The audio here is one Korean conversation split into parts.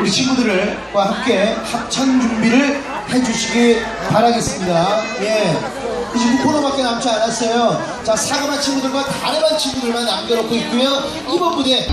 우리 친구들과 함께 합창 준비를 해주시기 바라겠습니다. 예. 이제 6코너밖에 남지 않았어요. 자, 사그마 친구들과 다르반 친구들만 남겨놓고 있고요. 이번 무대.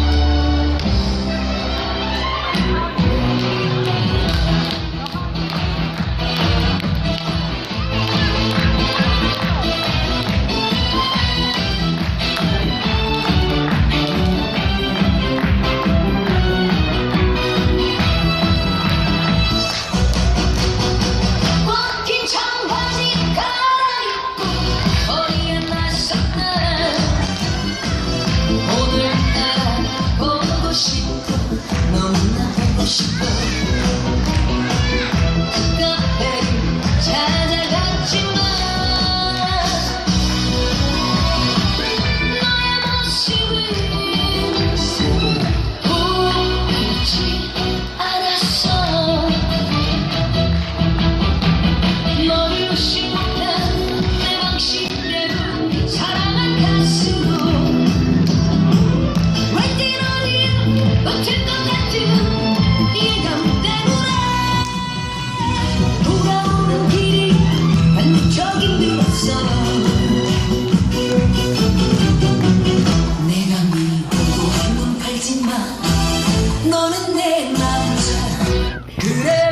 너는 내 남자 그래